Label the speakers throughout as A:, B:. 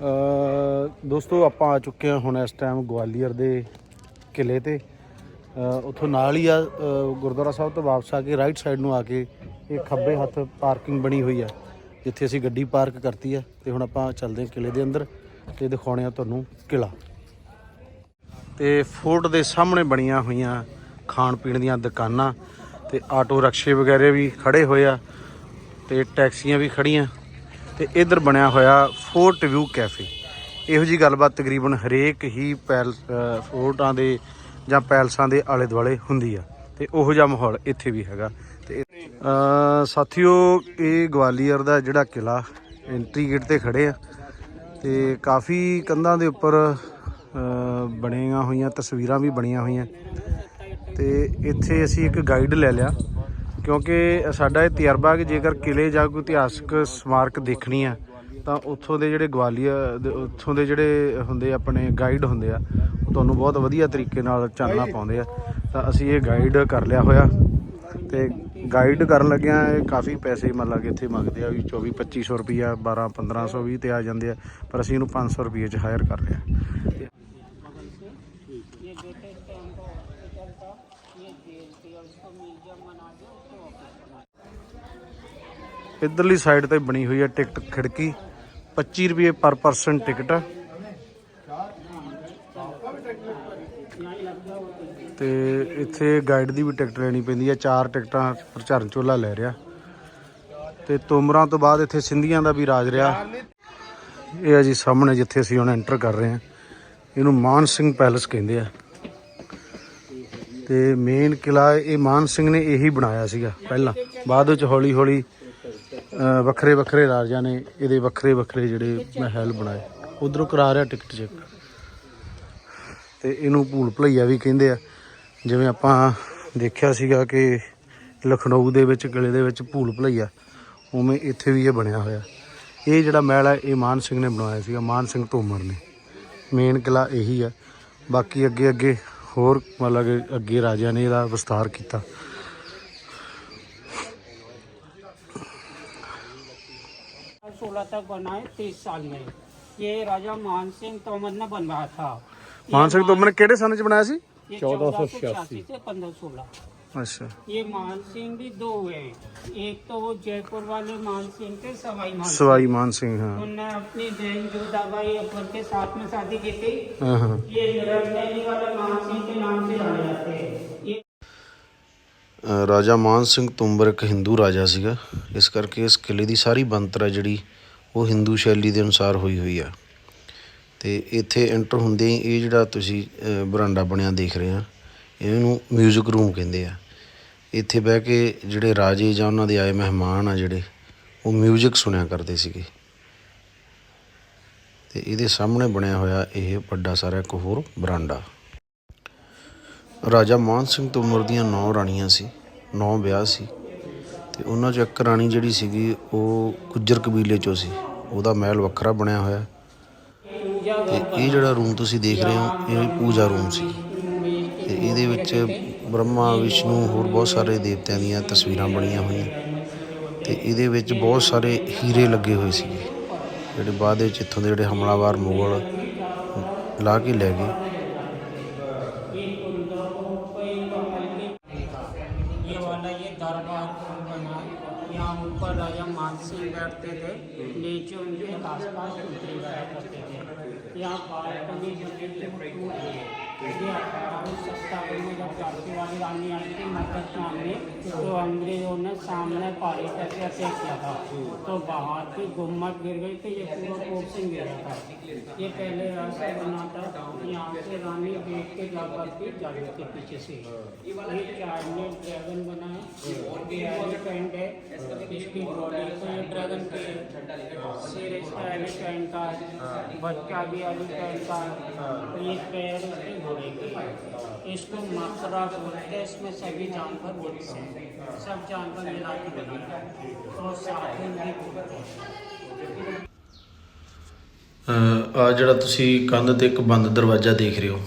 A: ਦੋਸਤੋ, ਆਪਾਂ ਆ ਚੁੱਕੇ ਹਾਂ ਹੁਣ ਇਸ ਟਾਈਮ ਗਵਾਲੀਅਰ ਦੇ ਕਿਲੇ ਤੇ। ਉੱਥੋਂ ਨਾਲ ਹੀ ਆ ਗੁਰਦੁਆਰਾ ਸਾਹਿਬ ਤੋਂ ਵਾਪਸ ਆ ਕੇ ਰਾਈਟ ਸਾਈਡ ਨੂੰ ਆ ਕੇ ਇਹ ਖੱਬੇ ਹੱਥ ਪਾਰਕਿੰਗ ਬਣੀ ਹੋਈ ਆ, ਜਿੱਥੇ ਅਸੀਂ ਗੱਡੀ ਪਾਰਕ ਕਰਤੀ ਆ। ਤੇ ਹੁਣ ਆਪਾਂ ਚੱਲਦੇ ਹਾਂ ਕਿਲੇ ਦੇ ਅੰਦਰ ਤੇ ਦਿਖਾਉਣੇ ਆ ਤੁਹਾਨੂੰ ਕਿਲਾ ਤੇ ਫੋਰਟ ਦੇ ਸਾਹਮਣੇ ਬਣੀਆਂ ਹੋਈਆਂ ਖਾਣ ਪੀਣ ਦੀਆਂ ਦੁਕਾਨਾਂ ਤੇ ਆਟੋ ਰਕਸ਼ੇ ਵਗੈਰੇ ਵੀ ਖੜੇ ਹੋਏ ਆ ਤੇ ਟੈਕਸੀਆਂ ਵੀ ਖੜੀਆਂ। ਤੇ ਇਧਰ ਬਣਿਆ ਹੋਇਆ ਫੋਰਟ ਵਿਊ ਕੈਫੇ ਇਹੋ ਜੀ ਗੱਲਬਾਤ ਤਕਰੀਬਨ ਹਰੇਕ ਹੀ ਪੈਲ ਫੋਰਟਾਂ ਦੇ ਜਾਂ ਪੈਲਸਾਂ ਦੇ ਆਲੇ ਦੁਆਲੇ ਹੁੰਦੀ ਆ। ਤੇ ਉਹੋ ਜਿਹਾ ਮਾਹੌਲ ਇੱਥੇ ਵੀ ਹੈਗਾ। ਤੇ ਸਾਥੀਓ, ਇਹ ਗਵਾਲੀਅਰ ਦਾ ਜਿਹੜਾ ਕਿਲਾ ਐਂਟਰੀ ਗੇਟ ਤੇ ਖੜੇ ਆ। ਤੇ ਕਾਫੀ ਕੰਧਾਂ ਦੇ ਉੱਪਰ ਬਣੀਆਂ ਹੋਈਆਂ ਤਸਵੀਰਾਂ ਵੀ ਬਣੀਆਂ ਹੋਈਆਂ। ਤੇ ਇੱਥੇ ਅਸੀਂ ਇੱਕ ਗਾਈਡ ਲੈ ਲਿਆ। ਕਿਉਂਕਿ ਸਾਡਾ ਇਹ ਤਜਰਬਾ ਕਿ ਜੇਕਰ ਕਿਲੇ ਜਾਂ ਕੋਈ ਇਤਿਹਾਸਕ ਸਮਾਰਕ ਦੇਖਣੀ ਆ, ਤਾਂ ਉੱਥੋਂ ਦੇ ਜਿਹੜੇ ਗਵਾਲੀਅਰ, ਦੇ ਉੱਥੋਂ ਦੇ ਜਿਹੜੇ ਹੁੰਦੇ ਆਪਣੇ ਗਾਈਡ ਹੁੰਦੇ ਆ, ਉਹ ਤੁਹਾਨੂੰ ਬਹੁਤ ਵਧੀਆ ਤਰੀਕੇ ਨਾਲ ਚਾਨਣਾ ਪਾਉਂਦੇ ਆ। ਤਾਂ ਅਸੀਂ ਇਹ ਗਾਈਡ ਕਰ ਲਿਆ ਹੋਇਆ ਤੇ ਗਾਈਡ ਕਰਨ ਲੱਗਿਆ ਇਹ ਕਾਫੀ ਪੈਸੇ ਮਤਲਬ ਕਿ ਇੱਥੇ ਮੰਗਦੇ ਆ ਵੀ 24 2500 ਰੁਪਿਆ 12 1500 ਵੀ ਤੇ ਆ ਜਾਂਦੇ ਆ, ਪਰ ਅਸੀਂ ਇਹਨੂੰ 500 ਰੁਪਏ ਚ ਹਾਇਰ ਕਰ ਲਿਆ। ਇਧਰਲੀ ਸਾਈਡ ਤੇ ਬਣੀ ਹੋਈ ਹੈ ਟਿਕਟ ਖਿੜਕੀ। 25 ਰੁਪਏ ਪਰ ਪਰਸਨ ਟਿਕਟ ਆ। ਤੇ ਇੱਥੇ ਗਾਈਡ ਦੀ ਵੀ ਟਿਕਟ ਲੈਣੀ ਪੈਂਦੀ ਹੈ ਚਾਰ ਟਿਕਟਾਂ ਪਰ ਝਰਨ ਚੋਲਾ ਲੈ ਰਿਹਾ। ਤੇ ਤੋਮਰਾਂ ਤੋਂ ਬਾਅਦ ਇੱਥੇ ਸਿੰਧੀਆਂ ਦਾ ਵੀ ਰਾਜ ਰਿਹਾ। ਇਹ ਆ ਜੀ ਸਾਹਮਣੇ ਜਿੱਥੇ ਅਸੀਂ ਹੁਣ ਐਂਟਰ ਕਰ ਰਹੇ ਹਾਂ। ਇਹਨੂੰ ਮਾਨ ਸਿੰਘ ਪੈਲਸ ਕਹਿੰਦੇ ਆ। ਤੇ ਮੇਨ ਕਿਲਾ ਇਹ ਮਾਨ ਸਿੰਘ ਨੇ ਇਹੀ ਬਣਾਇਆ ਸੀਗਾ ਪਹਿਲਾਂ। ਬਾਅਦ ਵਿੱਚ ਹੌਲੀ ਹੌਲੀ ਵੱਖਰੇ ਵੱਖਰੇ ਰਾਜਿਆਂ ਨੇ ਇਹਦੇ ਵੱਖਰੇ ਵੱਖਰੇ ਜਿਹੜੇ ਮਹਿਲ ਬਣਾਏ। ਉਧਰੋਂ ਕਰਾ ਰਿਹਾ ਟਿਕਟ ਚੈੱਕ। ਤੇ ਇਹਨੂੰ ਭੂਲ ਭਲਈਆ ਵੀ ਕਹਿੰਦੇ ਆ। ਜਿਵੇਂ ਆਪਾਂ ਦੇਖਿਆ ਸੀਗਾ ਕਿ ਲਖਨਊ ਦੇ ਵਿੱਚ ਕਿਲੇ ਦੇ ਵਿੱਚ ਭੂਲ ਭਲਈਆ, ਉਵੇਂ ਇੱਥੇ ਵੀ ਇਹ ਬਣਿਆ ਹੋਇਆ। ਇਹ ਜਿਹੜਾ ਮਹਿਲ ਹੈ ਇਹ ਮਾਨ ਸਿੰਘ ਨੇ ਬਣਾਇਆ ਸੀਗਾ, ਮਾਨ ਸਿੰਘ ਤੋਮਰ ਨੇ। ਮੇਨ ਕਿਲਾ ਇਹੀ ਆ। ਬਾਕੀ ਅੱਗੇ ਅੱਗੇ ਹੋਰ ਮਤਲਬ ਕਿ ਅੱਗੇ ਰਾਜਿਆਂ ਨੇ ਇਹਦਾ ਵਿਸਤਾਰ ਕੀਤਾ।
B: तक बनाए तीस साल में ये राजा मान सिंह तोमर ने बनवाया था
A: ਮਾਨ ਸਿੰਘ ਤੋਮਰ ਨੇ ਕਿਹੜੇ ਸਨ ਚ ਬਣਾਇਆ ਸੀ
B: ये चौदह सौ छियासी से पंद्रह सोलह
A: ਅੱਛਾ
B: ये मान सिंह भी दो हुए हैं एक तो वो जयपुर वाले मान सिंह थे सवाई मान सिंह
A: ਸਵਾਈ ਮਾਨ ਸਿੰਘ ਹਾਂ
B: उनने अपनी बहन जोधाबाई अकबर के साथ में शादी की थी
A: ਹਾਂ ਹਾਂ
B: ये रजनैनी वाले मान सिंह के नाम से जाने जाते हैं ये
A: ਅ, ਰਾਜਾ ਮਾਨ ਸਿੰਘ ਤੁੰਬਰ ਇੱਕ ਹਿੰਦੂ ਰਾਜਾ ਸੀਗਾ ਇਸ ਕਰਕੇ ਇਸ ਕਿਲੇ ਦੀ ਸਾਰੀ ਬਣਤਰ ਹੈ ਜਿਹੜੀ ਉਹ ਹਿੰਦੂ ਸ਼ੈਲੀ ਦੇ ਅਨੁਸਾਰ ਹੋਈ ਹੋਈ ਆ। ਅਤੇ ਇੱਥੇ ਐਂਟਰ ਹੁੰਦੇ ਹੀ ਇਹ ਜਿਹੜਾ ਤੁਸੀਂ ਬਰਾਂਡਾ ਬਣਿਆ ਦੇਖ ਰਹੇ ਆ, ਇਹਨੂੰ ਮਿਊਜ਼ਿਕ ਰੂਮ ਕਹਿੰਦੇ ਆ। ਇੱਥੇ ਬਹਿ ਕੇ ਜਿਹੜੇ ਰਾਜੇ ਜਾਂ ਉਹਨਾਂ ਦੇ ਆਏ ਮਹਿਮਾਨ ਆ ਜਿਹੜੇ, ਉਹ ਮਿਊਜ਼ਿਕ ਸੁਣਿਆ ਕਰਦੇ ਸੀਗੇ। ਤੇ ਇਹਦੇ ਸਾਹਮਣੇ ਬਣਿਆ ਹੋਇਆ ਇਹ ਵੱਡਾ ਸਾਰਾ ਇੱਕ ਹੋਰ ਬਰਾਂਡਾ। ਰਾਜਾ ਮਾਨ ਸਿੰਘ ਤੋਮਰ ਦੀਆਂ ਨੌ ਰਾਣੀਆਂ ਸੀ, ਨੌ ਵਿਆਹ ਸੀ। ਤੇ ਉਹਨਾਂ 'ਚੋਂ ਇੱਕ ਰਾਣੀ ਜਿਹੜੀ ਸੀਗੀ, ਉਹ ਗੁੱਜਰ ਕਬੀਲੇ 'ਚੋਂ ਸੀ। ਉਹਦਾ ਮਹਿਲ ਵੱਖਰਾ ਬਣਿਆ ਹੋਇਆ ਤੇ ਇਹ ਜਿਹੜਾ ਰੂਮ ਤੁਸੀਂ ਦੇਖ ਰਹੇ ਹੋ, ਇਹ ਪੂਜਾ ਰੂਮ ਸੀ। ਤੇ ਇਹਦੇ ਵਿੱਚ ਬ੍ਰਹਮਾ, ਵਿਸ਼ਨੂੰ, ਹੋਰ ਬਹੁਤ ਸਾਰੇ ਦੇਵਤਿਆਂ ਦੀਆਂ ਤਸਵੀਰਾਂ ਬਣੀਆਂ ਹੋਈਆਂ। ਤੇ ਇਹਦੇ ਵਿੱਚ ਬਹੁਤ ਸਾਰੇ ਹੀਰੇ ਲੱਗੇ ਹੋਏ ਸੀਗੇ। ਜਿਹੜੇ ਬਾਅਦ ਵਿੱਚ ਇੱਥੋਂ ਦੇ ਜਿਹੜੇ ਹਮਲਾਵਰ ਮੁਗਲ ਲਾ ਕੇ ਲੈ ਗਏ।
B: ऊपर राजा मान सिंह बैठते थे नीचे उनके आसपास मंत्री बैठा करते थे यहाँ बालकनी बनी थी वो टूट गई ये अठारह सौ सत्तावन में जब थी तो अंग्रेज़ों ने सामने पर से अटैक किया था तो बाहर की गुम्मट गिर गई थी ये पूरा पोर्शन गिरा था ये पहले ऐसा बना था यहाँ से रानी देख के जा करके जाली के पीछे से ये चाइनीज़ ड्रैगन बना है। एलिफेंट है इसकी बॉडी ये ड्रैगन के सिर इसका एलिफेंट का बच्चा भी एलिफेंट का ये पैर इसके घोड़े के हैं। इसको मकरा बोलते हैं इसमें सभी जानवर मिक्स हैं सब जानवर मिला के बने हैं और साथ में भी बोलते हैं
A: ਆ ਜਿਹੜਾ ਤੁਸੀਂ ਕੰਧ ਤੇ ਇੱਕ ਬੰਦ ਦਰਵਾਜ਼ਾ ਦੇਖ ਰਹੇ ਹੋ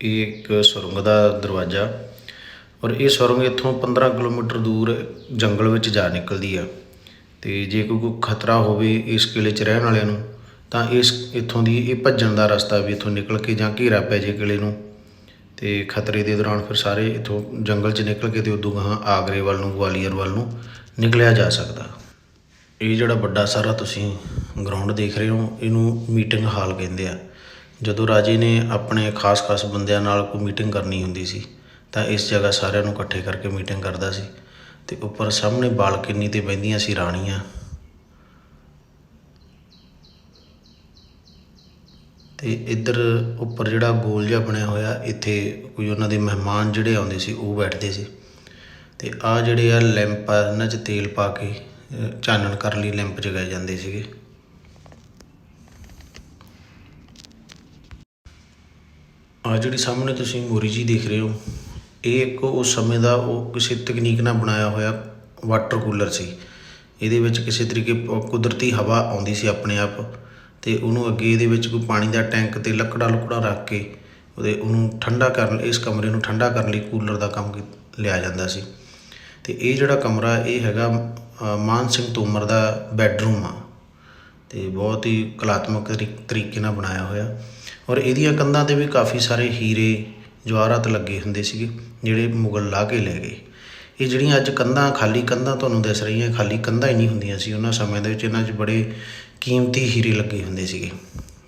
A: ਇਹ ਇੱਕ ਸੁਰੰਗ ਦਾ ਦਰਵਾਜ਼ਾ ਔਰ ਇਹ ਸੁਰੰਗ ਇੱਥੋਂ 15 ਕਿਲੋਮੀਟਰ ਦੂਰ ਜੰਗਲ ਵਿੱਚ ਜਾ ਨਿਕਲਦੀ ਆ ਤੇ ਜੇ ਕੋਈ ਕੋਈ ਖਤਰਾ ਹੋਵੇ ਇਸ ਕਿਲੇ 'ਚ ਰਹਿਣ ਵਾਲਿਆਂ ਨੂੰ ਤਾਂ ਇਸ, ਇੱਥੋਂ ਦੀ ਇਹ ਭੱਜਣ ਦਾ ਰਸਤਾ ਵੀ ਇੱਥੋਂ ਨਿਕਲ ਕੇ ਜਾਂ ਘੇਰਾ ਪੈ ਜੇ ਕਿਲੇ ਨੂੰ, ਤੇ ਖਤਰੇ ਦੇ ਦੌਰਾਨ ਫਿਰ ਸਾਰੇ ਇੱਥੋਂ ਜੰਗਲ 'ਚ ਨਿਕਲ ਕੇ ਤੇ ਉਦੋਂ ਗਾਹਾਂ ਆਗਰੇ ਵੱਲ ਨੂੰ, ਗਵਾਲੀਅਰ ਵੱਲ ਨੂੰ ਨਿਕਲਿਆ ਜਾ ਸਕਦਾ। ਇਹ ਜਿਹੜਾ ਵੱਡਾ ਸਾਰਾ ਤੁਸੀਂ ਗਰਾਊਂਡ ਦੇਖ ਰਹੇ ਹੋ, ਇਹਨੂੰ ਮੀਟਿੰਗ ਹਾਲ ਕਹਿੰਦੇ ਆ। ਜਦੋਂ ਰਾਜੇ ਨੇ ਆਪਣੇ ਖਾਸ-ਖਾਸ ਬੰਦਿਆਂ ਨਾਲ ਕੋਈ ਮੀਟਿੰਗ ਕਰਨੀ ਹੁੰਦੀ ਸੀ, ਤਾਂ ਇਸ ਜਗ੍ਹਾ ਸਾਰਿਆਂ ਨੂੰ ਇਕੱਠੇ ਕਰਕੇ ਮੀਟਿੰਗ ਕਰਦਾ ਸੀ। ਤੇ ਉੱਪਰ ਸਾਹਮਣੇ ਬਾਲਕਨੀ ਤੇ ਬਹਿੰਦੀਆਂ ਸੀ ਰਾਣੀਆਂ। ਅਤੇ ਇੱਧਰ ਉੱਪਰ ਜਿਹੜਾ ਗੋਲ ਜਿਹਾ ਬਣਿਆ ਹੋਇਆ, ਇੱਥੇ ਕੋਈ ਉਹਨਾਂ ਦੇ ਮਹਿਮਾਨ ਜਿਹੜੇ ਆਉਂਦੇ ਸੀ, ਉਹ ਬੈਠਦੇ ਸੀ। ਅਤੇ ਆਹ ਜਿਹੜੇ ਆ ਲੈਂਪ ਆ, ਇਹਨਾਂ 'ਚ ਤੇਲ ਪਾ ਕੇ ਚਾਨਣ ਕਰਨ ਲਈ ਲੈਂਪ ਜਗਾਏ ਜਾਂਦੇ ਸੀਗੇ। ਆ ਜਿਹੜੀ ਸਾਹਮਣੇ ਤੁਸੀਂ ਮੋਰੀ ਜੀ ਦੇਖ ਰਹੇ ਹੋ, ਇਹ ਇੱਕ ਉਸ ਸਮੇਂ ਦਾ ਉਹ ਕਿਸੇ ਤਕਨੀਕ ਨਾਲ ਬਣਾਇਆ ਹੋਇਆ ਵਾਟਰ ਕੂਲਰ ਸੀ। ਇਹਦੇ ਵਿੱਚ ਕਿਸੇ ਤਰੀਕੇ ਕੁਦਰਤੀ ਹਵਾ ਆਉਂਦੀ ਸੀ ਆਪਣੇ ਆਪ। ਅਤੇ ਉਹਨੂੰ ਅੱਗੇ ਇਹਦੇ ਵਿੱਚ ਕੋਈ ਪਾਣੀ ਦਾ ਟੈਂਕ ਅਤੇ ਲੱਕੜਾਂ ਲੁਕੜਾ ਰੱਖ ਕੇ ਉਹਦੇ ਉਹਨੂੰ ਠੰਡਾ ਕਰਨ, ਇਸ ਕਮਰੇ ਨੂੰ ਠੰਡਾ ਕਰਨ ਲਈ ਕੂਲਰ ਦਾ ਕੰਮ ਕੀ- ਲਿਆ ਜਾਂਦਾ ਸੀ। ਅਤੇ ਇਹ ਜਿਹੜਾ ਕਮਰਾ ਇਹ ਹੈਗਾ ਮਾਨ ਸਿੰਘ ਤੋਮਰ ਦਾ ਬੈੱਡਰੂਮ ਆ। ਤੇ ਬਹੁਤ ਹੀ ਕਲਾਤਮਕ ਤਰੀ- ਤਰੀਕੇ ਨਾਲ ਬਣਾਇਆ ਹੋਇਆ। ਔਰ ਇਹਦੀਆਂ ਕੰਧਾਂ ਤੇ ਵੀ ਕਾਫੀ ਸਾਰੇ ਹੀਰੇ, ਜਵਾਹਰਾਤ ਲੱਗੇ ਹੁੰਦੇ ਸੀਗੇ, ਜਿਹੜੇ ਮੁਗਲ ਲਾ ਕੇ ਲੈ ਗਏ। ਇਹ ਜਿਹੜੀਆਂ ਅੱਜ ਕੰਧਾਂ, ਖਾਲੀ ਕੰਧਾਂ ਤੁਹਾਨੂੰ ਦਿਸ ਰਹੀਆਂ, ਖਾਲੀ ਕੰਧਾਂ ਹੀ ਨਹੀਂ ਹੁੰਦੀਆਂ ਸੀ। ਉਹਨਾਂ ਸਮੇਂ ਦੇ ਵਿੱਚ ਇਹਨਾਂ 'ਚ ਬੜੇ ਕੀਮਤੀ ਹੀਰੇ ਲੱਗੇ ਹੁੰਦੇ ਸੀਗੇ।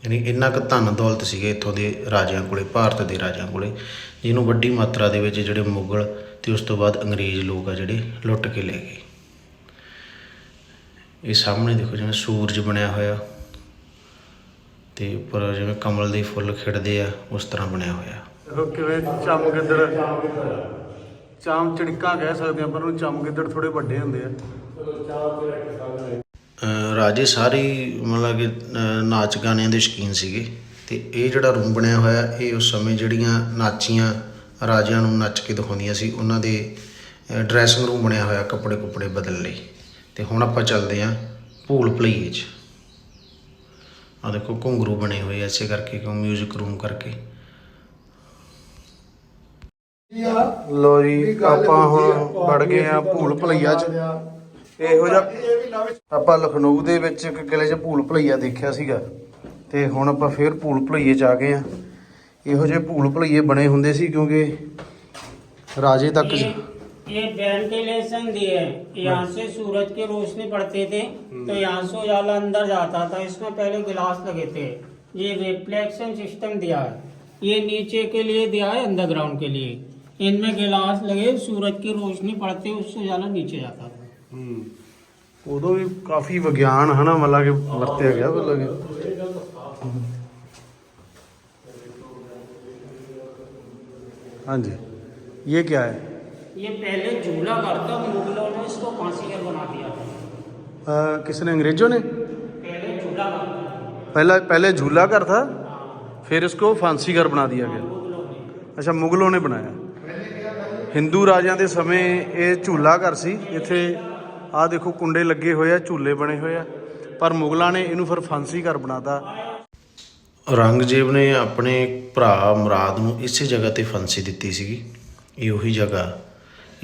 A: ਯਾਨੀ ਇੰਨਾ ਕੁ ਧਨ ਦੌਲਤ ਸੀਗੇ ਇੱਥੋਂ ਦੇ ਰਾਜਿਆਂ ਕੋਲੇ, ਭਾਰਤ ਦੇ ਰਾਜਿਆਂ ਕੋਲੇ, ਜਿਹਨੂੰ ਵੱਡੀ ਮਾਤਰਾ ਦੇ ਵਿੱਚ ਜਿਹੜੇ ਮੁਗਲ ਤੇ ਉਸ ਤੋਂ ਬਾਅਦ ਅੰਗਰੇਜ਼ ਲੋਕ ਆ ਜਿਹੜੇ ਲੁੱਟ ਕੇ ਲੈ ਗਏ। ਇਹ ਸਾਹਮਣੇ ਦੇਖੋ ਜਿਵੇਂ ਸੂਰਜ ਬਣਿਆ ਹੋਇਆ ਤੇ ਉੱਪਰ ਜਿਵੇਂ ਕਮਲ ਦੇ ਫੁੱਲ ਖਿੜਦੇ ਆ, ਉਸ ਤਰ੍ਹਾਂ ਬਣਿਆ ਹੋਇਆ।
C: ਦੇਖੋ ਕਿਵੇਂ ਚਮ ਚਾਮ ਚੜਿੱਕਾ ਕਹਿ ਸਕਦੇ ਆਪਾਂ ਪਰ ਉਹ ਚਮਗਿੱਦੜ ਥੋੜੇ ਵੱਡੇ ਹੁੰਦੇ ਆ।
A: ਰਾਜੇ ਸਾਰੇ ਹੀ ਮਤਲਬ ਕਿ ਨਾਚ ਗਾਣਿਆਂ ਦੇ ਸ਼ੌਕੀਨ ਸੀਗੇ। ਤੇ ਇਹ ਜਿਹੜਾ ਰੂਮ ਬਣਿਆ ਹੋਇਆ ਇਹ ਉਸ ਸਮੇਂ ਜਿਹੜੀਆਂ ਨਾਚੀਆਂ ਰਾਜਿਆਂ ਨੂੰ ਨੱਚ ਕੇ ਦਿਖਾਉਂਦੀਆਂ ਸੀ ਉਹਨਾਂ ਦੇ ਡਰੈਸਿੰਗ ਰੂਮ ਬਣਿਆ ਹੋਇਆ ਕੱਪੜੇ ਕੁੱਪੜੇ ਬਦਲ ਲਈ। ਤੇ ਹੁਣ ਆਪਾਂ ਚੱਲਦੇ ਆਂ ਭੂਲ ਭੁਲਈਏ 'ਚ। ਆ ਦੇਖੋ ਘੁੰਗਰੂ ਬਣੇ ਹੋਏ ਇਸੇ ਕਰਕੇ ਕਿਉਂ 뮤직 ਰੂਮ ਕਰਕੇ।
C: ਲੋ ਜੀ ਆਪਾਂ ਹੁਣ ਵੜ ਗਏ ਆ ਭੂਲ ਭਲਈਆ ਚ। ਇਹੋ ਜਿਹਾ ਆਪਾਂ ਲਖਨਊ ਦੇ ਵਿੱਚ ਇੱਕ ਕਿਲੇ 'ਚ ਭੂਲ ਭਲਈਆ ਦੇਖਿਆ ਸੀਗਾ ਤੇ ਹੁਣ ਆਪਾਂ ਫੇਰ ਭੂਲ ਭਲਈਏ ਚ ਆ ਗਏ ਆ ਇਹੋ ਜਿਹੇ ਭੂਲ ਭਲਈਏ ਬਣੇ ਹੁੰਦੇ ਸੀ ਕਿਉਂਕਿ ਰਾਜੇ ਤੱਕ
B: ये ये वेंटिलेशन दिए है यहाँ से सूरज की रोशनी पड़ती थी तो यहाँ से उजाला अंदर जाता था इसमें पहले गिलास लगे थे ये रिफ्लेक्शन सिस्टम दिया है ये नीचे के लिए दिया है अंडरग्राउंड के लिए इनमें गिलास लगे सूरज की रोशनी पड़ते उससे उजाला नीचे जाता था
C: ਉਦੋਂ ਵੀ ਕਾਫੀ ਵਿਗਿਆਨ ਹਨਾ ਮਤਲਬ ਕਿ ਵਰਤਿਆ ਗਿਆ ਮਤਲਬ ਕਿ ਹਾਂਜੀ ਇਹ ਕੀ ਹੈ
B: ये पहले झूला करता मुगलों ने इसको फांसी घर बना दिया था
C: अ, किसने अंग्रेजों ने
B: पहले झूला करता
C: पहला पहले झूला घर था फिर इसको फांसी घर बना दिया गया
B: मुगलों ने
C: ਅੱਛਾ ਮੁਗਲੋਂ ਨੇ ਬਣਾਇਆ ਹਿੰਦੂ ਰਾਜਿਆਂ ਦੇ ਸਮੇਂ ਇਹ ਝੂਲਾ ਘਰ ਸੀ ਇੱਥੇ ਆਹ ਦੇਖੋ ਕੁੰਡੇ ਲੱਗੇ ਹੋਏ ਆ, ਝੂਲੇ ਬਣੇ ਹੋਏ ਆ, ਪਰ ਮੁਗਲਾਂ ਨੇ ਇਹਨੂੰ ਫਿਰ ਫਾਂਸੀ ਘਰ ਬਣਾਤਾ।
A: ਔਰੰਗਜ਼ੇਬ ਨੇ ਆਪਣੇ ਭਰਾ ਮੁਰਾਦ ਨੂੰ ਇਸੇ ਜਗ੍ਹਾ ਤੇ ਫਾਂਸੀ ਦਿੱਤੀ ਸੀਗੀ। ਇਹ ਉਹੀ ਜਗ੍ਹਾ।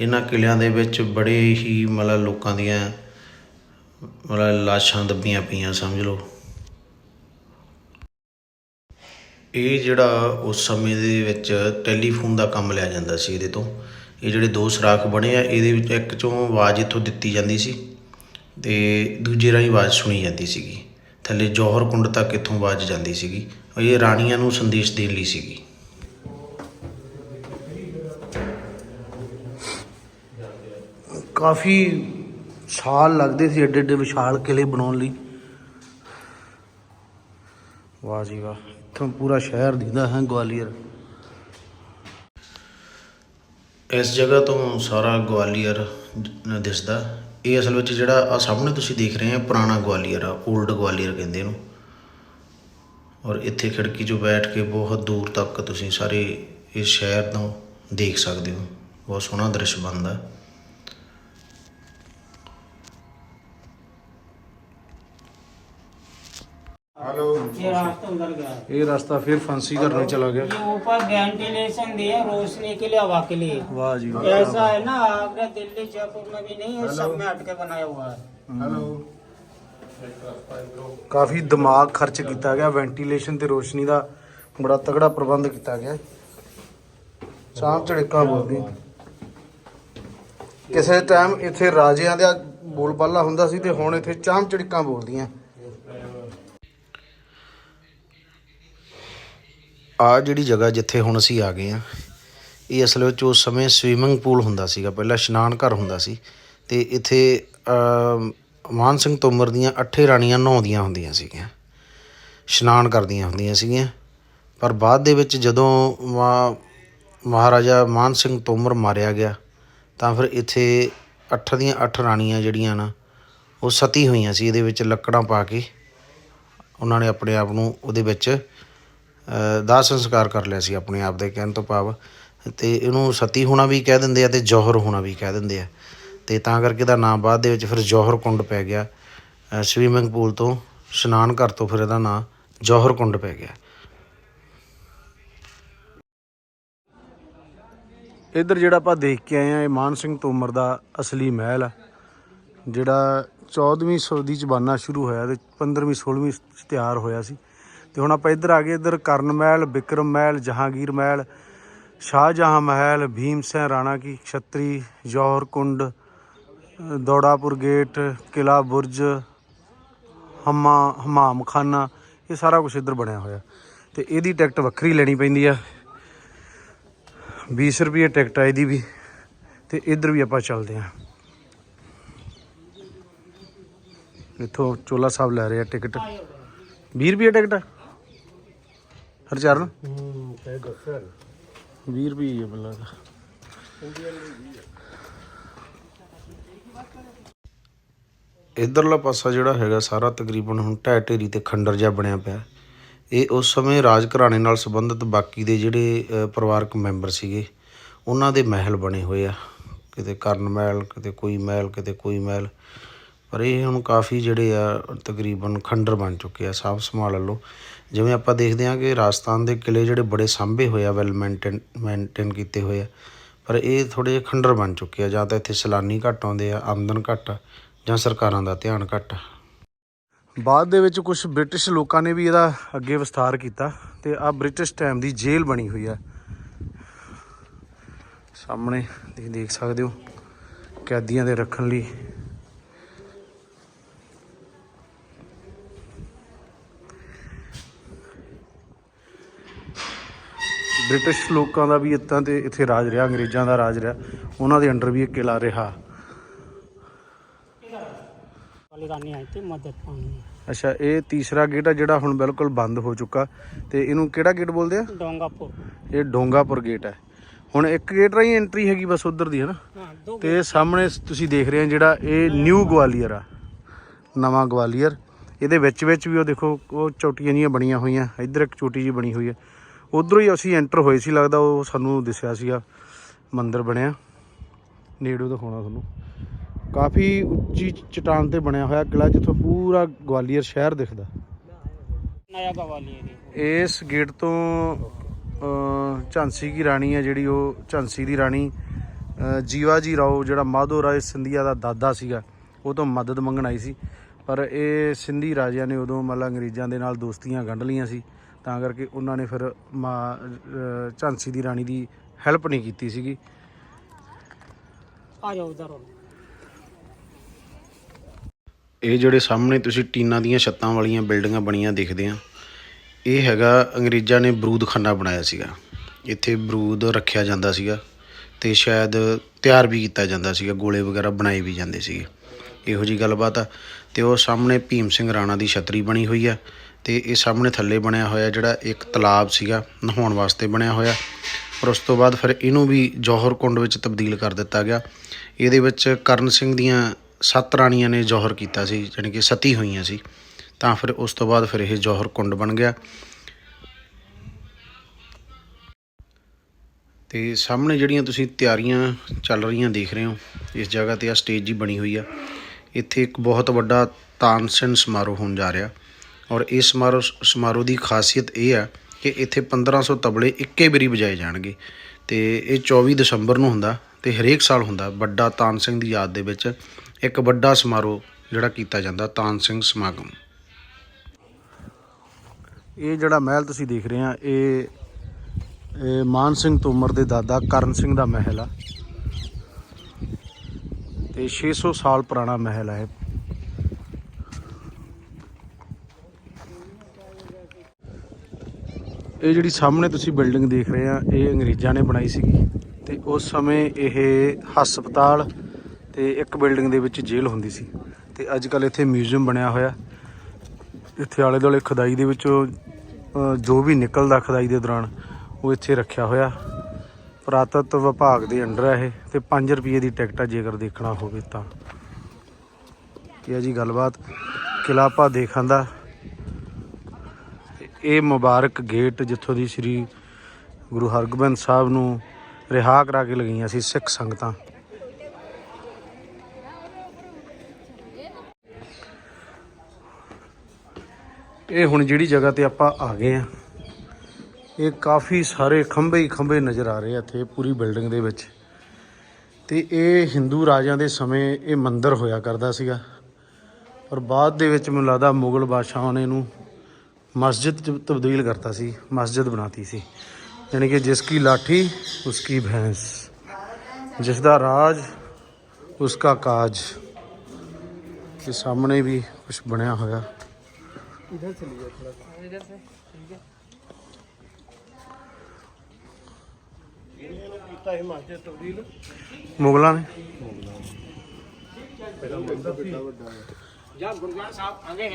A: ਇਹਨਾਂ ਕਿਲਿਆਂ ਦੇ ਵਿੱਚ ਬੜੇ ਹੀ ਮਤਲਬ ਲੋਕਾਂ ਦੀਆਂ ਮਤਲਬ ਲਾਸ਼ਾਂ ਦੱਬੀਆਂ ਪਈਆਂ, ਸਮਝ ਲਓ। ਇਹ ਜਿਹੜਾ ਉਸ ਸਮੇਂ ਦੇ ਵਿੱਚ ਟੈਲੀਫੋਨ ਦਾ ਕੰਮ ਲਿਆ ਜਾਂਦਾ ਸੀ ਇਹਦੇ ਤੋਂ। ਇਹ ਜਿਹੜੇ ਦੋ ਸੁਰਾਖ ਬਣੇ ਆ, ਇਹਦੇ ਵਿੱਚ ਇੱਕ ਚੋਂ ਆਵਾਜ਼ ਇੱਥੋਂ ਦਿੱਤੀ ਜਾਂਦੀ ਸੀ ਤੇ ਦੂਜੇ ਰਾਹੀਂ ਆਵਾਜ਼ ਸੁਣੀ ਜਾਂਦੀ ਸੀਗੀ। ਥੱਲੇ ਜੋਹਰ ਕੁੰਡ ਤੱਕ ਇੱਥੋਂ ਆਵਾਜ਼ ਜਾਂਦੀ ਸੀਗੀ। ਇਹ ਰਾਣੀਆਂ ਨੂੰ ਸੰਦੇਸ਼ ਦੇਣ ਲਈ ਸੀਗੀ।
C: ਕਾਫੀ ਸਾਲ ਲੱਗਦੇ ਸੀ ਐਡੇ ਐਡੇ ਵਿਸ਼ਾਲ ਕਿਲੇ ਬਣਾਉਣ ਲਈ। ਵਾਹ ਜੀ ਵਾਹ, ਇੱਥੋਂ ਪੂਰਾ ਸ਼ਹਿਰ ਦਿਖਦਾ ਹੈ, ਗਵਾਲੀਅਰ।
A: ਇਸ ਜਗ੍ਹਾ ਤੋਂ ਸਾਰਾ ਗਵਾਲੀਅਰ ਦਿਸਦਾ। ਇਹ ਅਸਲ ਵਿੱਚ ਜਿਹੜਾ ਆ ਸਾਹਮਣੇ ਤੁਸੀਂ ਦੇਖ ਰਹੇ ਆ, ਪੁਰਾਣਾ ਗਵਾਲੀਅਰ ਆ 올ਡ ਗਵਾਲੀਅਰ ਕਹਿੰਦੇ ਇਹਨੂੰ। ਔਰ ਇੱਥੇ ਖਿੜਕੀ 'ਚੋਂ ਬੈਠ ਕੇ ਬਹੁਤ ਦੂਰ ਤੱਕ ਤੁਸੀਂ ਸਾਰੇ ਇਸ ਸ਼ਹਿਰ ਨੂੰ ਦੇਖ ਸਕਦੇ ਹੋ। ਬਹੁਤ ਸੋਹਣਾ ਦ੍ਰਿਸ਼ ਬਣਦਾ।
B: ये रास्ता उधर गया है
C: ਇਹ ਰਸਤਾ ਫਿਰ ਫਾਂਸੀ ਘਰ ਨੂੰ ਚਲਾ ਗਿਆ
B: ये ऊपर वेंटिलेशन दिए रोशनी के लिए हवा के लिए
C: ਵਾਹ ਜੀ ਵਾਹ
B: ऐसा है ना आगरा दिल्ली जयपुर में भी नहीं है सब में हटके बनाया हुआ है
A: ਕਾਫੀ ਦਿਮਾਗ ਖਰਚ ਕੀਤਾ ਗਿਆ ਵੈਂਟੀਲੇਸ਼ਨ ਤੇ ਰੋਸ਼ਨੀ ਦਾ ਬੜਾ ਤਗੜਾ ਪ੍ਰਬੰਧ ਕੀਤਾ ਗਿਆ ਚਾਮ ਝੜਕਾਂ ਬੋਲਦੀ ਕਿਸੇ ਟਾਈਮ ਇੱਥੇ ਰਾਜਿਆਂ ਦਾ ਬੋਲਬਾਲਾ ਹੁੰਦਾ ਸੀ ਤੇ ਹੁਣ ਇੱਥੇ ਚਾਮ ਝੜਕਾਂ ਬੋਲਦੀਆਂ
D: ਆ ਜਿਹੜੀ ਜਗ੍ਹਾ ਜਿੱਥੇ ਹੁਣ ਅਸੀਂ ਆ ਗਏ ਆ ਇਹ ਅਸਲ ਵਿੱਚ ਉਸ ਸਮੇਂ ਸਵੀਮਿੰਗ ਪੂਲ ਹੁੰਦਾ ਸੀਗਾ, ਪਹਿਲਾਂ ਇਸ਼ਨਾਨ ਘਰ ਹੁੰਦਾ ਸੀ ਤੇ ਇੱਥੇ ਮਾਨ ਸਿੰਘ ਤੋਮਰ ਦੀਆਂ ਅੱਠੇ ਰਾਣੀਆਂ ਨਹਾਉਂਦੀਆਂ ਹੁੰਦੀਆਂ ਸੀਗੀਆਂ, ਇਸ਼ਨਾਨ ਕਰਦੀਆਂ ਹੁੰਦੀਆਂ ਸੀਗੀਆਂ। ਪਰ ਬਾਅਦ ਦੇ ਵਿੱਚ ਜਦੋਂ ਮਹਾਰਾਜਾ ਮਾਨ ਸਿੰਘ ਤੋਮਰ ਮਾਰਿਆ ਗਿਆ, ਤਾਂ ਫਿਰ ਇੱਥੇ ਅੱਠ ਦੀਆਂ ਅੱਠ ਰਾਣੀਆਂ ਜਿਹੜੀਆਂ ਨਾ, ਉਹ ਸਤੀ ਹੋਈਆਂ ਸੀ, ਇਹਦੇ ਵਿੱਚ ਲੱਕੜਾਂ ਪਾ ਕੇ, ਉਹਨਾਂ ਨੇ ਆਪਣੇ ਆਪ ਨੂੰ ਉਹਦੇ ਵਿੱਚ ਦਾ ਸੰਸਕਾਰ ਕਰ ਲਿਆ ਸੀ ਆਪਣੇ ਆਪ ਦੇ ਕਹਿਣ ਤੋਂ ਭਾਵ। ਅਤੇ ਇਹਨੂੰ ਸਤੀ ਹੋਣਾ ਵੀ ਕਹਿ ਦਿੰਦੇ ਆ ਅਤੇ ਜੌਹਰ ਹੋਣਾ ਵੀ ਕਹਿ ਦਿੰਦੇ ਆ। ਅਤੇ ਤਾਂ ਕਰਕੇ ਇਹਦਾ ਨਾਮ ਬਾਅਦ ਦੇ ਵਿੱਚ ਫਿਰ ਜੌਹਰ ਕੁੰਡ ਪੈ ਗਿਆ। ਸਵੀਮਿੰਗ ਪੂਲ ਤੋਂ ਇਸ਼ਨਾਨ ਘਰ ਤੋਂ ਫਿਰ ਇਹਦਾ ਨਾਮ ਜੌਹਰ ਕੁੰਡ ਪੈ ਗਿਆ।
A: ਇੱਧਰ ਜਿਹੜਾ ਆਪਾਂ ਦੇਖ ਕੇ ਆਏ ਆ, ਇਹ ਮਾਨ ਸਿੰਘ ਤੋਮਰ ਦਾ ਅਸਲੀ ਮਹਿਲ ਆ, ਜਿਹੜਾ 14ਵੀਂ ਸਦੀ ਚ ਬਣਨਾ ਸ਼ੁਰੂ ਹੋਇਆ ਤੇ 15ਵੀਂ 16ਵੀਂ ਚ ਤਿਆਰ ਹੋਇਆ ਸੀ। ਤੇ ਹੁਣ ਆਪਾਂ ਇੱਧਰ ਆ ਗਏ, ਇੱਧਰ ਕਰਨ ਮਹਿਲ ਬਿਕਰਮ ਮਹਿਲ, ਜਹਾਂਗੀਰ ਮਹਿਲ, ਸ਼ਾਹਜਹਾਂ ਮਹਿਲ ਭੀਮ ਸਿੰਘ ਰਾਣਾ ਕੀ ਛਤਰੀ, ਜੌਹਰ ਕੁੰਡ, ਦੌੜਾਪੁਰ ਗੇਟ, ਕਿਲਾ ਬੁਰਜ, ਹਮਾ ਹਮਾਮ ਖਾਨਾ ਇਹ ਸਾਰਾ ਕੁਝ ਇੱਧਰ ਬਣਿਆ ਹੋਇਆ। ਤੇ ਇਹਦੀ ਟਿਕਟ ਵੱਖਰੀ ਲੈਣੀ ਪੈਂਦੀ ਆ। 20 ਰੁਪਏ ਟਿਕਟ ਆ ਇਹਦੀ ਵੀ, ਤੇ ਇੱਧਰ ਵੀ ਆਪਾਂ ਚੱਲਦੇ ਹਾਂ ਇੱਥੋਂ ਚੋਲਾ ਸਾਹਿਬ ਲੈ ਰਹੇ ਆ ਟਿਕਟ। 20 ਰੁਪਏ ਟਿਕਟ ਹਰਚਰਨ ਹੂੰ ਤੇ 20 ਰੁਪਏ ਹੀ ਆ ਮੈਨੂੰ ਲੱਗਦਾ
D: ਇਧਰਲਾ ਪਾਸਾ ਜਿਹੜਾ ਹੈਗਾ ਸਾਰਾ ਤਕਰੀਬਨ ਹੁਣ ਢਹਿ ਢੇਰੀ ਤੇ ਖੰਡਰ ਜਿਹਾ ਬਣਿਆ ਪਿਆ। ਇਹ ਉਸ ਸਮੇਂ ਰਾਜ ਘਰਾਣੇ ਨਾਲ ਸੰਬੰਧਿਤ ਬਾਕੀ ਦੇ ਜਿਹੜੇ ਅ, ਪਰਿਵਾਰਕ ਮੈਂਬਰ ਸੀਗੇ ਉਹਨਾਂ ਦੇ ਮਹਿਲ ਬਣੇ ਹੋਏ ਆ। ਕਿਤੇ ਕਰਨ ਮਹਿਲ ਕਿਤੇ ਕੋਈ ਮਹਿਲ ਕਿਤੇ ਕੋਈ ਮਹਿਲ। ਪਰ ਇਹ ਹੁਣ ਕਾਫੀ ਜਿਹੜੇ ਆ ਤਕਰੀਬਨ ਖੰਡਰ ਬਣ ਚੁੱਕੇ ਆ ਸਾਫ਼ ਸੰਭਾਲ ਲਓ ਜਿਵੇਂ ਆਪਾਂ ਦੇਖਦੇ ਹਾਂ ਕਿ ਰਾਜਸਥਾਨ ਦੇ ਕਿਲ੍ਹੇ ਜਿਹੜੇ ਬੜੇ ਸਾਂਭੇ ਹੋਏ ਆ ਵੈਲ ਮੇਨਟੇਨ ਮੇਨਟੇਨ ਕੀਤੇ ਹੋਏ ਆ, ਪਰ ਇਹ ਥੋੜ੍ਹੇ ਜਿਹੇ ਖੰਡਰ ਬਣ ਚੁੱਕੇ ਆ, ਜਾਂ ਤਾਂ ਇੱਥੇ ਸੈਲਾਨੀ ਘੱਟ ਆਉਂਦੇ ਆ, ਆਮਦਨ ਘੱਟ ਆ, ਜਾਂ ਸਰਕਾਰਾਂ ਦਾ ਧਿਆਨ ਘੱਟ ਆ।
A: ਬਾਅਦ ਦੇ ਵਿੱਚ ਕੁਝ ਬ੍ਰਿਟਿਸ਼ ਲੋਕਾਂ ਨੇ ਵੀ ਇਹਦਾ ਅੱਗੇ ਵਿਸਥਾਰ ਕੀਤਾ ਤੇ ਆ ਬ੍ਰਿਟਿਸ਼ ਟਾਈਮ ਦੀ ਜੇਲ੍ਹ ਬਣੀ ਹੋਈ ਆ। ਸਾਹਮਣੇ ਤੁਸੀਂ ਦੇਖ ਸਕਦੇ ਹੋ ਕੈਦੀਆਂ ਦੇ ਰੱਖਣ ਲਈ ਬ੍ਰਿਟਿਸ਼ ਲੋਕਾਂ ਦਾ ਵੀ ਇੱਥਾਂ ਤੇ ਇੱਥੇ ਰਾਜ ਰਿਹਾ ਅੰਗਰੇਜ਼ਾਂ ਦਾ ਰਾਜ ਰਿਹਾ ਉਹਨਾਂ ਦੇ ਅੰਡਰ ਵੀ ਇਹ ਕਿਲਾ ਰਿਹਾ। ਅੱਛਾ ਇਹ ਤੀਸਰਾ ਗੇਟ ਆ ਜਿਹੜਾ ਹੁਣ ਬਿਲਕੁਲ ਬੰਦ ਹੋ ਚੁੱਕਾ। ਤੇ ਇਹਨੂੰ ਕਿਹੜਾ ਗੇਟ ਬੋਲਦੇ ਆ?
B: ਡੋਂਗਾਪੁਰ।
A: ਇਹ ਡੋਂਗਾਪੁਰ ਗੇਟ ਹੈ ਹੁਣ ਇੱਕ ਗੇਟ ਰਹੀ ਐਂਟਰੀ ਹੈਗੀ ਬਸ ਉਧਰ ਦੀ ਹੈ ਨਾ? ਤੇ ਸਾਹਮਣੇ ਤੁਸੀਂ ਦੇਖ ਰਹੇ ਹੋ ਜਿਹੜਾ ਇਹ ਨਿਊ ਗਵਾਲੀਅਰ ਆ ਨਵਾਂ ਗਵਾਲੀਅਰ ਇਹਦੇ ਵਿੱਚ ਵਿੱਚ ਵੀ ਉਹ ਦੇਖੋ ਉਹ ਚੋਟੀਆਂ ਜੀਆਂ ਬਣੀਆਂ ਹੋਈਆਂ ਇੱਧਰ ਇੱਕ ਛੋਟੀ ਜੀ ਬਣੀ ਹੋਈ ਹੈ। ਉਧਰੋਂ ਹੀ ਅਸੀਂ ਐਂਟਰ ਹੋਏ ਸੀ, ਲੱਗਦਾ ਉਹ ਸਾਨੂੰ ਦਿਸਿਆ ਸੀਗਾ, ਮੰਦਿਰ ਬਣਿਆ। ਨੇੜੋਂ ਦਿਖਾਉਣਾ ਤੁਹਾਨੂੰ। ਕਾਫੀ ਉੱਚੀ ਚਟਾਨ ਤੇ ਬਣਿਆ ਹੋਇਆ ਕਿਲਾ ਜਿੱਥੋਂ ਪੂਰਾ ਗਵਾਲੀਅਰ ਸ਼ਹਿਰ ਦਿਖਦਾ। ਇਸ ਗੇਟ ਤੋਂ ਝਾਂਸੀ ਦੀ ਰਾਣੀ ਹੈ, ਜਿਹੜੀ ਉਹ ਝਾਂਸੀ ਦੀ ਰਾਣੀ ਜੀਵਾ ਜੀ ਰਾਓ, ਜਿਹੜਾ ਮਾਧੋ ਰਾਏ ਸਿੰਧੀਆ ਦਾ ਦਾਦਾ ਸੀਗਾ, ਉਹ ਤੋਂ ਮਦਦ ਮੰਗਣ ਆਈ ਸੀ। ਪਰ ਇਹ ਸਿੰਧੀ ਰਾਜਿਆਂ ਨੇ ਉਦੋਂ ਮਤਲਬ ਅੰਗਰੇਜ਼ਾਂ ਦੇ ਨਾਲ ਦੋਸਤੀਆਂ ਗੰਢ ਲੀਆਂ ਸੀ। ਤਾਂ ਕਰਕੇ ਉਹਨਾਂ ਨੇ ਫਿਰ ਮਾਂ ਝਾਂਸੀ ਦੀ ਰਾਣੀ ਦੀ ਹੈਲਪ ਨਹੀਂ ਕੀਤੀ ਸੀਗੀ।
B: ਆ ਜਾਓ ਉਧਰ
D: ਇਹ ਜਿਹੜੇ ਸਾਹਮਣੇ ਤੁਸੀਂ ਟੀਨਾਂ ਦੀਆਂ ਛੱਤਾਂ ਵਾਲੀਆਂ ਬਿਲਡਿੰਗਾਂ ਬਣੀਆਂ ਦੇਖਦੇ ਆ ਇਹ ਹੈਗਾ ਅੰਗਰੇਜ਼ਾਂ ਨੇ ਬਰੂਦਖਾਨਾ ਬਣਾਇਆ ਸੀਗਾ। ਇੱਥੇ ਬਰੂਦ ਰੱਖਿਆ ਜਾਂਦਾ ਸੀਗਾ ਤੇ ਸ਼ਾਇਦ ਤਿਆਰ ਵੀ ਕੀਤਾ ਜਾਂਦਾ ਸੀਗਾ ਗੋਲੇ ਵਗੈਰਾ ਬਣਾਏ ਵੀ ਜਾਂਦੇ ਸੀਗੇ। ਇਹੋ ਜੀ ਗੱਲਬਾਤ ਆ ਤੇ ਉਹ ਸਾਹਮਣੇ ਭੀਮ ਸਿੰਘ ਰਾਣਾ ਦੀ ਛਤਰੀ ਬਣੀ ਹੋਈ ਆ ਤੇ ਇਹ ਸਾਹਮਣੇ ਥੱਲੇ ਬਣਿਆ ਹੋਇਆ ਜਿਹੜਾ ਇੱਕ ਤਲਾਬ ਸੀਗਾ, ਨਹਾਉਣ ਵਾਸਤੇ ਬਣਿਆ ਹੋਇਆ। ਪਰ ਉਸ ਤੋਂ ਬਾਅਦ ਫਿਰ ਇਹਨੂੰ ਵੀ ਜੌਹਰ ਕੁੰਡ ਵਿੱਚ ਤਬਦੀਲ ਕਰ ਦਿੱਤਾ ਗਿਆ। ਇਹਦੇ ਵਿੱਚ ਕਰਨ ਸਿੰਘ ਦੀਆਂ ਸੱਤ ਰਾਣੀਆਂ ਨੇ ਜੌਹਰ ਕੀਤਾ ਸੀ, ਜਾਣੀ ਕਿ ਸਤੀ ਹੋਈਆਂ ਸੀ। ਤਾਂ ਫਿਰ ਉਸ ਤੋਂ ਬਾਅਦ ਫਿਰ ਇਹ ਜੌਹਰ ਕੁੰਡ ਬਣ ਗਿਆ। ਤੇ ਸਾਹਮਣੇ ਜਿਹੜੀਆਂ ਤੁਸੀਂ ਤਿਆਰੀਆਂ ਚੱਲ ਰਹੀਆਂ ਦੇਖ ਰਹੇ ਹੋ, ਇਸ ਜਗ੍ਹਾ ਤੇ ਆ ਸਟੇਜ ਜੀ ਬਣੀ ਹੋਈ ਆ। ਇੱਥੇ ਇੱਕ ਬਹੁਤ ਵੱਡਾ ਤਾਨਸੇਨ ਸਮਾਰੋਹ ਹੋਣ ਜਾ ਰਿਹਾ। ਔਰ ਇਸ ਸਮਾਰੋਹ ਸਮਾਰੋਹ ਦੀ ਖਾਸੀਅਤ ਇਹ ਆ ਕਿ ਇੱਥੇ 1500 ਤਬਲੇ ਇੱਕੇ ਵਾਰੀ ਵਜਾਏ ਜਾਣਗੇ ਤੇ ਇਹ 24 ਦਸੰਬਰ ਨੂੰ ਹੁੰਦਾ ਤੇ ਹਰੇਕ ਸਾਲ ਹੁੰਦਾ। ਵੱਡਾ ਤਾਨ ਸਿੰਘ ਦੀ ਯਾਦ ਦੇ ਵਿੱਚ ਇੱਕ ਵੱਡਾ ਸਮਾਰੋਹ ਜਿਹੜਾ ਕੀਤਾ ਜਾਂਦਾ, ਤਾਨ ਸਿੰਘ ਸਮਾਗਮ।
A: ਇਹ ਜਿਹੜਾ ਮਹਿਲ ਤੁਸੀਂ ਦੇਖ ਰਹੇ ਆ, ਇਹ ਮਾਨ ਸਿੰਘ ਤੋਮਰ ਦੇ ਦਾਦਾ ਕਰਨ ਸਿੰਘ ਦਾ ਮਹਿਲ ਆ। ਤੇ 600 ਸਾਲ ਪੁਰਾਣਾ ਮਹਿਲ ਹੈ ਇਹ ਜਿਹੜੀ ਸਾਹਮਣੇ ਤੁਸੀਂ ਬਿਲਡਿੰਗ ਦੇਖ ਰਹੇ ਆ, ਇਹ ਅੰਗਰੇਜ਼ਾਂ ਨੇ ਬਣਾਈ ਸੀਗੀ ਤੇ ਉਸ ਸਮੇਂ ਇਹ ਹਸਪਤਾਲ ਤੇ ਇੱਕ ਬਿਲਡਿੰਗ ਦੇ ਵਿੱਚ ਜੇਲ੍ਹ ਹੁੰਦੀ ਸੀ ਤੇ ਅੱਜ ਕੱਲ ਇੱਥੇ ਮਿਊਜ਼ੀਅਮ ਬਣਿਆ ਹੋਇਆ। ਇੱਥੇ ਆਲੇ ਦੁਆਲੇ ਖੁਦਾਈ ਦੇ ਵਿੱਚੋਂ ਜੋ ਵੀ ਨਿਕਲਦਾ ਖੁਦਾਈ ਦੇ ਦੌਰਾਨ, ਉਹ ਇੱਥੇ ਰੱਖਿਆ ਹੋਇਆ। ਪੁਰਾਤਤਵ ਵਿਭਾਗ ਦੇ ਅੰਡਰ ਹੈ ਇਹ ਤੇ 5 ਰੁਪਏ ਦੀ ਟਿਕਟ ਆ ਜੇਕਰ ਦੇਖਣਾ ਹੋਵੇ ਤਾਂ। ਇਹ ਜੀ ਗੱਲਬਾਤ? ਕਿਲ੍ਹਾ ਆਪਾਂ ਦੇਖਣ ਦਾ। ਇਹ ਮੁਬਾਰਕ ਗੇਟ ਜਿੱਥੋਂ ਦੀ ਸ੍ਰੀ ਗੁਰੂ ਹਰਗੋਬਿੰਦ ਸਾਹਿਬ ਨੂੰ ਰਿਹਾ ਕਰਾ ਕੇ ਲਗਾਈਆਂ ਸੀ ਸਿੱਖ ਸੰਗਤਾਂ। ਇਹ ਹੁਣ ਜਿਹੜੀ ਜਗ੍ਹਾ ਤੇ ਆਪਾਂ ਆ ਗਏ ਆ ਇਹ ਕਾਫੀ ਸਾਰੇ ਖੰਭੇ ਹੀ ਖੰਭੇ ਨਜ਼ਰ ਆ ਰਹੇ ਆ ਇੱਥੇ ਪੂਰੀ ਬਿਲਡਿੰਗ ਦੇ ਵਿੱਚ। ਤੇ ਇਹ ਹਿੰਦੂ ਰਾਜਿਆਂ ਦੇ ਸਮੇਂ ਇਹ ਮੰਦਿਰ ਹੋਇਆ ਕਰਦਾ ਸੀਗਾ। ਪਰ ਬਾਅਦ ਦੇ ਵਿੱਚ ਮੈਨੂੰ ਲੱਗਦਾ ਮੁਗਲ ਬਾਦਸ਼ਾਹਾਂ ਨੇ ਇਹਨੂੰ ਮਸਜਿਦ ਤਬਦੀਲ ਕਰਤਾ ਸੀ ਮਸਜਿਦ ਬਣਾਤੀ ਸੀ। ਯਾਨੀ ਕਿ ਜਿਸ ਕੀ ਲਾਠੀ ਉਸ ਕੀ ਭੈਂਸ। ਜਿਸ ਦਾ ਰਾਜ ਉਸ ਦਾ ਕਾਜ। ਇਹ ਸਾਹਮਣੇ ਵੀ ਕੁਝ ਬਣਿਆ ਹੋਇਆ। ਮੁਗਲਾਂ ਨੇ।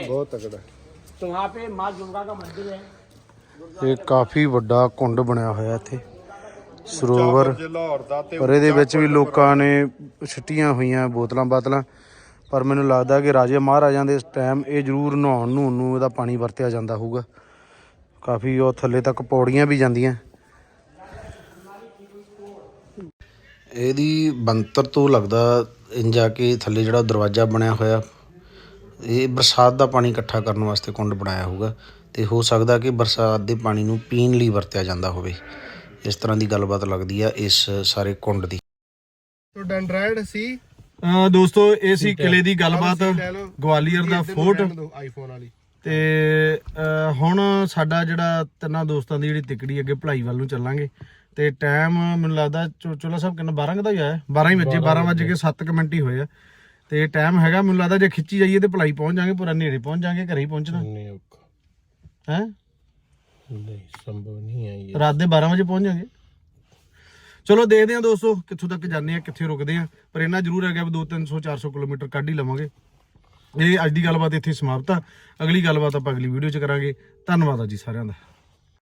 A: ਬਹੁਤ ਤਕੜਾ
B: तो वहाँ पे माँ दुर्गा का मंदिर है
A: ਇਹ ਕਾਫੀ ਵੱਡਾ ਕੁੰਡ ਬਣਿਆ ਹੋਇਆ ਇੱਥੇ ਸਰੋਵਰ
C: ਲਾਹੌਰ ਦਾ ਤੇ
A: ਪਰ ਇਹਦੇ ਵਿੱਚ ਵੀ ਲੋਕਾਂ ਨੇ ਛਿੱਟੀਆਂ ਹੋਈਆਂ ਬੋਤਲਾਂ ਬਾਤਲਾਂ ਪਰ ਮੈਨੂੰ ਲੱਗਦਾ ਕਿ ਰਾਜੇ ਮਹਾਰਾਜਾਂ ਦੇ ਟਾਈਮ ਇਹ ਜ਼ਰੂਰ ਨਹਾਉਣ ਨੂੰ ਨੂੰ ਇਹਦਾ ਪਾਣੀ ਵਰਤਿਆ ਜਾਂਦਾ ਹੋਊਗਾ ਕਾਫੀ ਉਹ ਥੱਲੇ ਤੱਕ ਪੌੜੀਆਂ ਵੀ ਜਾਂਦੀਆਂ
D: ਇਹਦੀ ਬੰਤਰ ਤੋਂ ਲੱਗਦਾ ਇੰਜ ਆ ਕੇ ਥੱਲੇ ਜਿਹੜਾ ਦਰਵਾਜ਼ਾ ਬਣਿਆ ਹੋਇਆ ਇਹ ਬਰਸਾਤ ਦਾ ਪਾਣੀ ਇਕੱਠਾ ਕਰਨ ਵਾਸਤੇ ਕੁੰਡ ਬਣਾਇਆ ਹੋਊਗਾ ਤੇ ਹੋ ਸਕਦਾ ਕਿ ਬਰਸਾਤ ਦੇ ਪਾਣੀ ਨੂੰ ਪੀਣ ਲਈ ਵਰਤਿਆ ਜਾਂਦਾ ਹੋਵੇ। ਇਸ ਤਰ੍ਹਾਂ ਦੀ ਗੱਲਬਾਤ ਲੱਗਦੀ ਆ ਇਸ ਸਾਰੇ ਕੁੰਡ ਦੀ।
C: ਤੋਂ ਡੈਂਡਰਾਇਡ ਸੀ।
A: ਦੋਸਤੋ ਇਹ ਸੀ ਕਿਲੇ ਦੀ ਗੱਲਬਾਤ। ਗਵਾਲੀਅਰ ਦਾ ਫੋਰਟ।
C: ਆਈਫੋਨ ਵਾਲੀ।
A: ਤੇ ਅਹ, ਹੁਣ ਸਾਡਾ ਜਿਹੜਾ ਤਿੰਨਾਂ ਦੋਸਤਾਂ ਦੀ ਜਿਹੜੀ ਤਿਕੜੀ ਅੱਗੇ ਭਲਾਈ ਵੱਲ ਨੂੰ ਚੱਲਾਂਗੇ। ਤੇ ਟਾਈਮ ਮੈਨੂੰ ਲੱਗਦਾ ਚੋ- ਚੋਲਾ ਸਾਹਿਬ ਕਿੰਨਾ 12 ਕੁ ਦਾ ਹੀ ਆਇਆ 12 ਹੀ ਵਜੇ 12 ਵਜੇ। ਕੇ 7 ਮਿੰਟ ਹੀ ਹੋਏ ਆ। ਤੇ ਟਾਈਮ ਹੈਗਾ ਮੈਨੂੰ ਲੱਗਦਾ ਜੇ ਖਿੱਚੀ ਜਾਈਏ ਤੇ ਭਲਾਈ ਪਹੁੰਚ ਜਾਾਂਗੇ ਪੂਰਾ ਨੇੜੇ ਪਹੁੰਚ ਜਾਾਂਗੇ ਘਰੇ ਹੀ ਪਹੁੰਚਣਾ।
C: ਨਹੀਂ ਔਖਾ।
A: ਹੈ?
C: ਨਹੀਂ ਸੰਭਵ ਨਹੀਂ ਹੈ ਇਹ
A: ਰਾਤ ਦੇ 12 ਵਜੇ ਪਹੁੰਚ ਜਾਾਂਗੇ। ਚਲੋ ਦੇਖਦੇ ਹਾਂ ਦੋਸਤੋ ਕਿੱਥੋਂ ਤੱਕ ਜਾਂਦੇ ਆ ਕਿੱਥੇ ਰੁਕਦੇ ਆ ਪਰ ਇਹਨਾਂ ਜ਼ਰੂਰ ਹੈਗਾ ਵੀ 2 300 400 ਕਿਲੋਮੀਟਰ ਕੱਢ ਹੀ ਲਵਾਂਗੇ। ਇਹ ਅੱਜ ਦੀ ਗੱਲਬਾਤ ਇੱਥੇ ਸਮਾਪਤ ਆ। ਅਗਲੀ ਗੱਲਬਾਤ ਆਪਾਂ ਅਗਲੀ ਵੀਡੀਓ 'ਚ ਕਰਾਂਗੇ। ਧੰਨਵਾਦ ਆ ਜੀ ਸਾਰਿਆਂ ਦਾ।